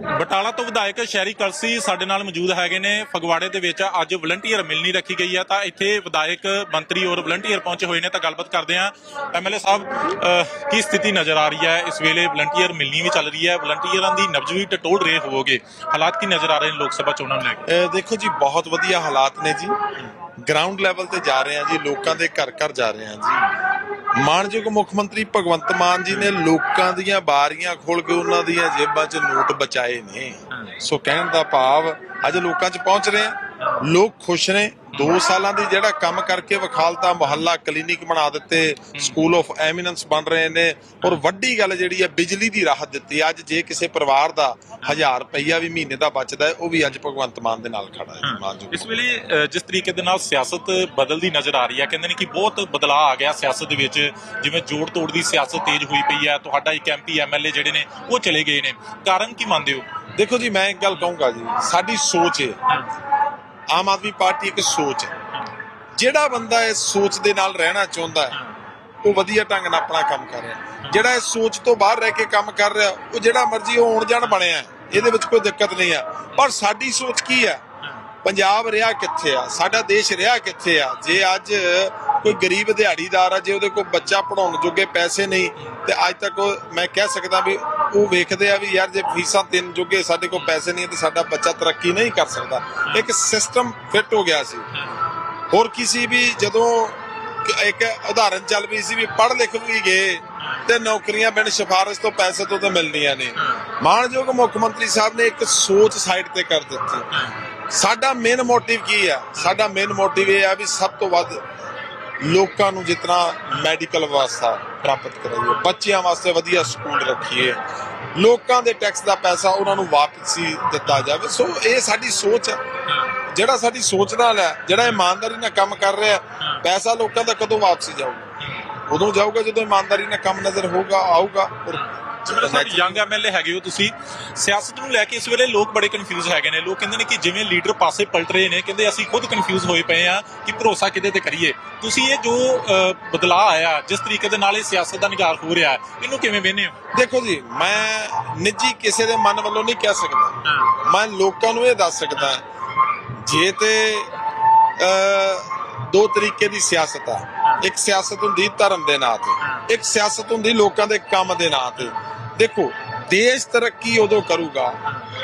ਬਟਾਲਾ ਤੋਂ ਵਿਧਾਇਕ ਸ਼ਹਿਰੀ ਕਲਸੀ ਸਾਡੇ ਨਾਲ ਮੌਜੂਦ ਹੈਗੇ ਨੇ। ਫਗਵਾੜੇ ਦੇ ਵਿੱਚ ਅੱਜ ਵਲੰਟੀਅਰ ਮਿਲਣੀ ਰੱਖੀ ਗਈ ਹੈ ਤਾਂ ਇੱਥੇ ਵਿਧਾਇਕ ਮੰਤਰੀ ਔਰ ਵਲੰਟੀਅਰ ਪਹੁੰਚੇ ਹੋਏ ਨੇ ਤਾਂ ਗੱਲਬਾਤ ਕਰਦੇ ਹਾਂ। ਐਮਐਲਏ ਸਾਹਿਬ ਕੀ ਸਥਿਤੀ ਨਜ਼ਰ ਆ ਰਹੀ ਹੈ? ਇਸ ਵੇਲੇ ਵਲੰਟੀਅਰ ਮਿਲਣੀ ਵੀ ਚੱਲ ਰਹੀ ਹੈ। ਵਲੰਟੀਅਰਾਂ ਦੀ ਨਬਜ਼ ਵੀ ਟਟੋਲ ਰਹੇ ਹੋਵੋਗੇ। ਹਾਲਾਤ ਕੀ ਨਜ਼ਰ ਆ ਰਹੇ ਨੇ ਲੋਕ ਸਭਾ ਚੋਣਾਂ ਨੂੰ ਲੈ ਕੇ? ਦੇਖੋ ਜੀ ਬਹੁਤ ਵਧੀਆ ਹਾਲਾਤ ਨੇ ਜੀ। ਗਰਾਊਂਡ ਲੈਵਲ ਤੇ ਜਾ ਰਹੇ ਆ ਜੀ ਲੋਕਾਂ ਦੇ ਘਰ ਘਰ ਜਾ ਰਹੇ ਆ ਜੀ। ਮਾਨਯੋਗ ਮੁੱਖ ਮੰਤਰੀ ਭਗਵੰਤ ਮਾਨ ਜੀ ਨੇ ਲੋਕਾਂ ਦੀਆਂ ਬਾਰੀਆਂ ਖੋਲ ਕੇ ਉਹਨਾਂ ਦੀਆਂ ਜੇਬਾਂ 'ਚ ਨੋਟ ਬਚਾਏ ਨੇ। ਸੋ ਕਹਿਣ ਦਾ ਭਾਵ ਅੱਜ ਲੋਕਾਂ 'ਚ ਪਹੁੰਚ ਰਹੇ ਆ। ਲੋਕ ਖੁਸ਼ ਨੇ। 2 ਸਾਲਾਂ ਦੀ ਜਿਹੜਾ ਕੰਮ ਕਰਕੇ ਵਖਾਲਤਾ ਮੁਹੱਲਾ ਕਲੀਨਿਕ ਬਣਾ ਦਿੱਤੇ ਸਕੂਲ ਆਫ ਐਮੀਨੈਂਸ ਬਣ ਰਹੇ ਨੇ। ਔਰ ਵੱਡੀ ਗੱਲ ਜਿਹੜੀ ਹੈ ਬਿਜਲੀ ਦੀ ਰਾਹਤ ਦਿੱਤੀ। ਅੱਜ ਜੇ ਕਿਸੇ ਪਰਿਵਾਰ ਦਾ 1000 ਰੁਪਈਆ ਵੀ ਮਹੀਨੇ ਦਾ ਬਚਦਾ ਹੈ ਉਹ ਵੀ ਅੱਜ ਭਗਵੰਤ ਮਾਨ ਦੇ ਨਾਲ ਖੜਾ ਹੈ ਮਾਨਯੋਗ ਇਸ ਵੇਲੇ ਜਿਸ ਤਰੀਕੇ ਦੇ ਨਾਲ ਸਿਆਸਤ ਬਦਲਦੀ ਨਜ਼ਰ ਆ ਰਹੀ ਹੈ ਕਹਿੰਦੇ ਨੇ ਕਿ ਬਹੁਤ ਬਦਲਾਅ ਆ ਗਿਆ ਸਿਆਸਤ ਦੇ ਵਿੱਚ। ਜਿਵੇਂ ਜੋੜ ਤੋੜ ਦੀ ਸਿਆਸਤ ਤੇਜ਼ ਹੋਈ ਪਈ ਹੈ ਤੁਹਾਡਾ ਇੱਕ ਐਮਪੀ ਐਮਐਲਏ ਜਿਹੜੇ ਨੇ ਉਹ ਚਲੇ ਗਏ ਨੇ। ਕਾਰਨ ਕੀ ਮੰਨਦੇ ਹੋ? ਦੇਖੋ ਜੀ ਮੈਂ ਇੱਕ ਗੱਲ ਕਹੂੰਗਾ ਜੀ ਸਾਡੀ ਸੋਚ ਹੈ। ਆਮ ਆਦਮੀ ਪਾਰਟੀ ਇੱਕ ਸੋਚ ਹੈ। ਜਿਹੜਾ ਬੰਦਾ ਇਸ ਸੋਚ ਦੇ ਨਾਲ ਰਹਿਣਾ ਚਾਹੁੰਦਾ ਹੈ, ਉਹ ਵਧੀਆ ਢੰਗ ਨਾਲ ਆਪਣਾ ਕੰਮ ਕਰ ਰਿਹਾ ਜਿਹੜਾ ਇਸ ਸੋਚ ਤੋਂ ਬਾਹਰ ਰਹਿ ਕੇ ਕੰਮ ਕਰ ਰਿਹਾ, ਉਹ ਜਿਹੜਾ ਮਰਜ਼ੀ ਉਹ ਹੋਣ ਜਾਣ ਬਣਿਆ ਇਹਦੇ ਵਿੱਚ ਕੋਈ ਦਿੱਕਤ ਨਹੀਂ ਆ ਪਰ ਸਾਡੀ ਸੋਚ ਕੀ ਹੈ? ਪੰਜਾਬ ਰਿਹਾ ਕਿੱਥੇ ਆ? ਸਾਡਾ ਦੇਸ਼ ਰਿਹਾ ਕਿੱਥੇ ਆ? ਜੇ ਅੱਜ ਕੋਈ ਗਰੀਬ ਦਿਹਾੜੀਦਾਰ ਆ, ਜੇ ਉਹਦੇ ਕੋਲ ਬੱਚਾ ਪੜਾਉਣ ਜੋਗੇ ਪੈਸੇ ਨਹੀਂ, ਤੇ ਅੱਜ ਤੱਕ ਉਹ, ਮੈਂ ਕਹਿ ਸਕਦਾ ਵੀ ਉਹ ਵੇਖਦੇ ਆ ਵੀ ਯਾਰ ਜੇ ਫੀਸਾਂ ਤਿੰਨ ਜੋਗੇ ਸਾਡੇ ਕੋਲ ਪੈਸੇ ਨਹੀਂ ਤੇ ਸਾਡਾ ਬੱਚਾ ਤਰੱਕੀ ਨਹੀਂ ਕਰ ਸਕਦਾ। ਇੱਕ ਸਿਸਟਮ ਫਿੱਟ ਹੋ ਗਿਆ ਸੀ। ਹੋਰ ਕੀ ਸੀ ਵੀ ਜਦੋਂ ਇੱਕ ਉਦਾਹਰਨ ਚੱਲ ਪਈ ਸੀ ਵੀ ਪੜ੍ਹ ਲਿਖ ਵੀ ਗਏ ਤੇ ਨੌਕਰੀਆਂ ਬਿਨ ਸਿਫਾਰਿਸ਼ ਤੋਂ ਪੈਸੇ ਤੋਂ ਤਾਂ ਮਿਲਣੀਆਂ ਨੇ ਮਾਨਯੋਗ ਮੁੱਖ ਮੰਤਰੀ ਸਾਹਿਬ ਨੇ ਇੱਕ ਸੋਚ ਸਾਈਡ ਤੇ ਕਰ ਦਿੱਤੀ। ਸਾਡਾ ਮੇਨ ਮੋਟਿਵ ਕੀ ਆ? ਸਾਡਾ ਮੇਨ ਮੋਟਿਵ ਇਹ ਆ ਵੀ ਸਭ ਤੋਂ ਵੱਧ ਲੋਕਾਂ ਨੂੰ ਜਿਤਨਾ ਮੈਡੀਕਲ ਵਾਸਤਾ ਪ੍ਰਾਪਤ ਕਰਾਈਏ। ਬੱਚਿਆਂ ਵਾਸਤੇ ਵਧੀਆ ਸਕੂਲ ਰੱਖੀਏ। ਲੋਕਾਂ ਦੇ ਟੈਕਸ ਦਾ ਪੈਸਾ ਉਹਨਾਂ ਨੂੰ ਵਾਪਸੀ ਦਿੱਤਾ ਜਾਵੇ। ਸੋ ਇਹ ਸਾਡੀ ਸੋਚ ਹੈ। ਜਿਹੜਾ ਸਾਡੀ ਸੋਚ ਨਾਲ ਹੈ ਜਿਹੜਾ ਇਮਾਨਦਾਰੀ ਨਾਲ ਕੰਮ ਕਰ ਰਿਹਾ ਪੈਸਾ ਲੋਕਾਂ ਦਾ ਕਦੋਂ ਵਾਪਸੀ ਜਾਊਗਾ? ਉਦੋਂ ਜਾਊਗਾ ਜਦੋਂ ਇਮਾਨਦਾਰੀ ਨਾਲ ਕੰਮ ਨਜ਼ਰ ਹੋਊਗਾ ਆਊਗਾ ਔਰ ਜਿਵੇਂ ਤੁਸੀਂ ਯੰਗ ਐਮਐਲਏ ਹੈਗੇ ਹੋ ਤੁਸੀਂ ਸਿਆਸਤ ਨੂੰ ਲੈ ਕੇ ਇਸ ਵੇਲੇ ਲੋਕ ਬੜੇ ਕਨਫਿਊਜ਼ ਹੈਗੇ ਨੇ। ਲੋਕ ਕਹਿੰਦੇ ਨੇ ਕਿ ਜਿਵੇਂ ਲੀਡਰ ਪਾਸੇ ਪਲਟ ਰਹੇ ਨੇ ਕਹਿੰਦੇ ਅਸੀਂ ਖੁਦ ਕਨਫਿਊਜ਼ ਹੋਏ ਪਏ ਆ ਕਿ ਭਰੋਸਾ ਕਿਹਦੇ ਤੇ ਕਰੀਏ। ਤੁਸੀਂ ਇਹ ਜੋ ਬਦਲਾਅ ਆਇਆ ਜਿਸ ਤਰੀਕੇ ਦੇ ਨਾਲ ਇਹ ਸਿਆਸਤ ਦਾ ਨਿਗਾਰ ਹੋ ਰਿਹਾ ਇਹਨੂੰ ਕਿਵੇਂ ਵੇਖਦੇ ਹੋ? ਦੇਖੋ ਜੀ ਮੈਂ ਨਿੱਜੀ ਕਿਸੇ ਦੇ ਮਨ ਵੱਲੋਂ ਨਹੀਂ ਕਹਿ ਸਕਦਾ। ਮੈਂ ਲੋਕਾਂ ਨੂੰ ਇਹ ਦੱਸ ਸਕਦਾ ਜੇ ਤੇ ਦੋ ਤਰੀਕੇ ਦੀ ਸਿਆਸਤ ਆ। ਇੱਕ ਸਿਆਸਤ ਹੁੰਦੀ ਧਰਮ ਦੇ ਨਾਂ ਤੇ ਇੱਕ ਸਿਆਸਤ ਹੁੰਦੀ ਲੋਕਾਂ ਦੇ ਕੰਮ ਦੇ ਨਾਂ ਤੇ। ਦੇਖੋ ਦੇਸ਼ ਤਰੱਕੀ ਉਦੋਂ ਕਰੂਗਾ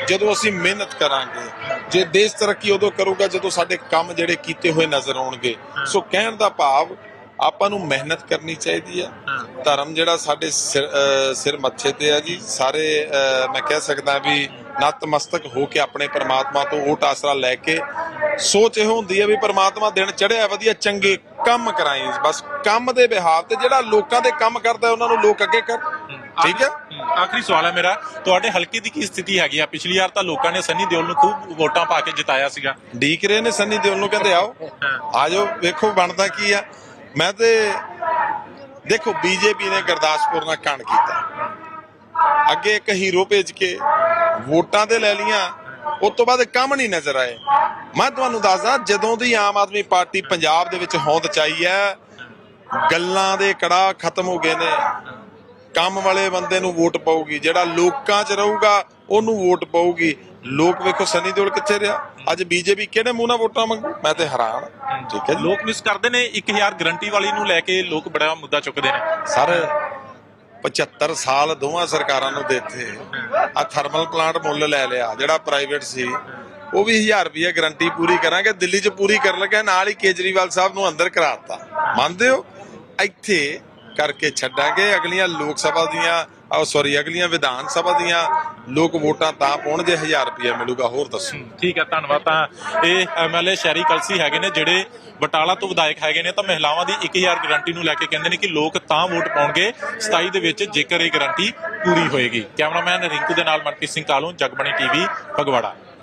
ਜਦੋਂ ਅਸੀਂ ਮਿਹਨਤ ਕਰਾਂਗੇ। ਜੇ ਦੇਸ਼ ਤਰੱਕੀ ਉਦੋਂ ਕਰੂਗਾ ਜਦੋਂ ਸਾਡੇ ਕੰਮ ਜਿਹੜੇ ਕੀਤੇ ਹੋਏ ਨਜ਼ਰ ਆਉਣਗੇ। ਸੋ ਕਹਿਣ ਦਾ ਭਾਵ ਆਪਾਂ ਨੂੰ ਮਿਹਨਤ ਕਰਨੀ ਚਾਹੀਦੀ ਆ। ਧਰਮ ਜਿਹੜਾ ਸਾਡੇ ਸਿਰ ਮੱਥੇ ਤੇ ਆ ਜੀ ਸਾਰੇ ਮੈਂ ਕਹਿ ਸਕਦਾ ਵੀ ਨਤਮਸਤਕ ਹੋ ਕੇ ਆਪਣੇ ਪ੍ਰਮਾਤਮਾ ਤੋਂ ਓਟ ਆਸਰਾ ਲੈ ਕੇ ਸੋਚ ਇਹ ਹੁੰਦੀ ਹੈ ਵੀ ਪ੍ਰਮਾਤਮਾ ਦਿਨ ਚੜਿਆ ਵਧੀਆ ਚੰਗੇ ਕੰਮ ਕਰਾਈ। ਬਸ ਕੰਮ ਦੇ ਬਿਹਾਵ ਤੇ ਜਿਹੜਾ ਲੋਕਾਂ ਦੇ ਕੰਮ ਕਰਦਾ ਉਹਨਾਂ ਨੂੰ ਲੋਕ ਅੱਗੇ ਕਰ। ਠੀਕ ਹੈ। ਆਖਰੀ ਸਵਾਲ ਹੈ ਮੇਰਾ। ਤੁਹਾਡੇ ਹਲਕੇ ਦੀ ਕੀ ਸਥਿਤੀ ਹੈਗੀ ਆ? ਪਿਛਲੀ ਵਾਰ ਤਾਂ ਲੋਕਾਂ ਨੇ ਸੰਨੀ ਦਿਓਲ ਨੂੰ ਖੂਬ ਵੋਟਾਂ ਪਾ ਕੇ ਜਿਤਾਇਆ ਸੀਗਾ। ਡੀਕ ਰਹੇ ਨੇ ਸੰਨੀ ਦਿਓਲ ਨੂੰ ਕਹਿੰਦੇ ਆਓ। ਆਜੋ ਵੇਖੋ ਬਣਦਾ ਕੀ ਆ। ਮੈਂ ਤੇ ਦੇਖੋ ਬੀਜੇਪੀ ਨੇ ਗੁਰਦਾਸਪੁਰ ਨਾਲ ਕਾਂਡ ਕੀਤਾ। ਅੱਗੇ ਇੱਕ ਹੀਰੋ ਭੇਜ ਕੇ ਵੋਟਾਂ ਤੇ ਲੈ ਲੀਆਂ ਉਸ ਤੋਂ ਬਾਅਦ ਕੰਮ ਨਹੀਂ ਨਜ਼ਰ ਆਏ। ਮੈਂ ਤੁਹਾਨੂੰ ਦੱਸਦਾ ਜਦੋਂ ਦੀ ਆਮ ਆਦਮੀ ਪਾਰਟੀ ਪੰਜਾਬ ਦੇ ਵਿੱਚ ਹੋਂਦ ਚਾਈ ਹੈ ਗੱਲਾਂ ਦੇ ਕੜਾ ਖਤਮ ਹੋ ਗਏ ਨੇ। ਕੰਮ ਵਾਲੇ ਬੰਦੇ ਨੂੰ ਵੋਟ ਪਾਊਗੀ ਜਿਹੜਾ ਲੋਕਾਂ 'ਚ ਰਹੂਗਾ ਉਹਨੂੰ ਵੋਟ ਪਾਊਗੀ। ਲੋਕ ਵੇਖੋ ਸਨੀ ਦਿਓਲ ਕਿੱਥੇ ਰਿਹਾ? ਅੱਜ ਬੀਜੇਪੀ ਕਿਹੜੇ ਮੂੰਹ ਨਾਲ ਵੋਟਾਂ ਮੰਗੂ ਮੈਂ ਤੇ ਹੈਰਾਨ ਠੀਕ ਹੈ ਲੋਕ ਮਿਸ ਕਰਦੇ ਨੇ 1000 ਗਰੰਟੀ ਵਾਲੀ ਨੂੰ ਲੈ ਕੇ ਲੋਕ ਬੜਾ ਮੁੱਦਾ ਚੁੱਕਦੇ ਨੇ। ਸਰ 75 ਸਾਲ ਦੋਵਾਂ ਸਰਕਾਰਾਂ ਨੂੰ ਦਿੱਤੇ। ਆ ਥਰਮਲ ਪਲਾਂਟ ਮੁੱਲ ਲੈ ਲਿਆ ਜਿਹੜਾ ਪ੍ਰਾਈਵੇਟ ਸੀ। ਉਹ ਵੀ 1000 ਰੁਪਏ ਗਰੰਟੀ ਪੂਰੀ ਕਰਾਂਗੇ ਦਿੱਲੀ 'ਚ ਪੂਰੀ ਕਰਨ ਲੱਗਾ ਨਾਲ ਹੀ ਕੇਜਰੀਵਾਲ ਸਾਹਿਬ ਨੂੰ ਅੰਦਰ ਕਰਾਤਾ। ਮੰਨਦੇ ਹੋ? ਇੱਥੇ ਕਰਕੇ ਛੱਡਾਂਗੇ। ਅਗਲੀਆਂ ਲੋਕ ਸਭਾ ਦੀਆਂ ਆ ਸੌਰੀ ਅਗਲੀਆਂ ਵਿਧਾਨ ਸਭਾ ਦੀਆਂ ਲੋਕ ਵੋਟਾਂ ਤਾਂ ਪਾਉਣਗੇ 1000 ਰੁਪਏ ਮਿਲੂਗਾ। ਹੋਰ ਦੱਸੋ। ਠੀਕ ਹੈ ਧੰਨਵਾਦ। ਤਾਂ ਇਹ ਐਮਐਲਏ ਸ਼ਹਿਰੀ ਕਲਸੀ ਹੈਗੇ ਨੇ, ਜਿਹੜੇ ਬਟਾਲਾ ਤੋਂ ਵਿਧਾਇਕ ਹੈਗੇ ਨੇ, ਤਾਂ ਮਹਿਲਾਵਾਂ ਦੀ 1000 ਗਰੰਟੀ ਨੂੰ ਲੈ ਕੇ ਕਹਿੰਦੇ ਨੇ ਕਿ ਲੋਕ ਤਾਂ ਵੋਟ ਪਾਉਣਗੇ 27 ਦੇ ਵਿੱਚ ਜੇਕਰ ਇਹ ਗਰੰਟੀ ਪੂਰੀ ਹੋਏਗੀ। ਕੈਮਰਾਮੈਨ ਰਿੰਕੂ ਦੇ ਨਾਲ ਮਨਪ੍ਰੀਤ ਸਿੰਘ ਕਾਲੂ, ਜਗਬਣੀ ਟੀਵੀ, ਫਗਵਾੜਾ।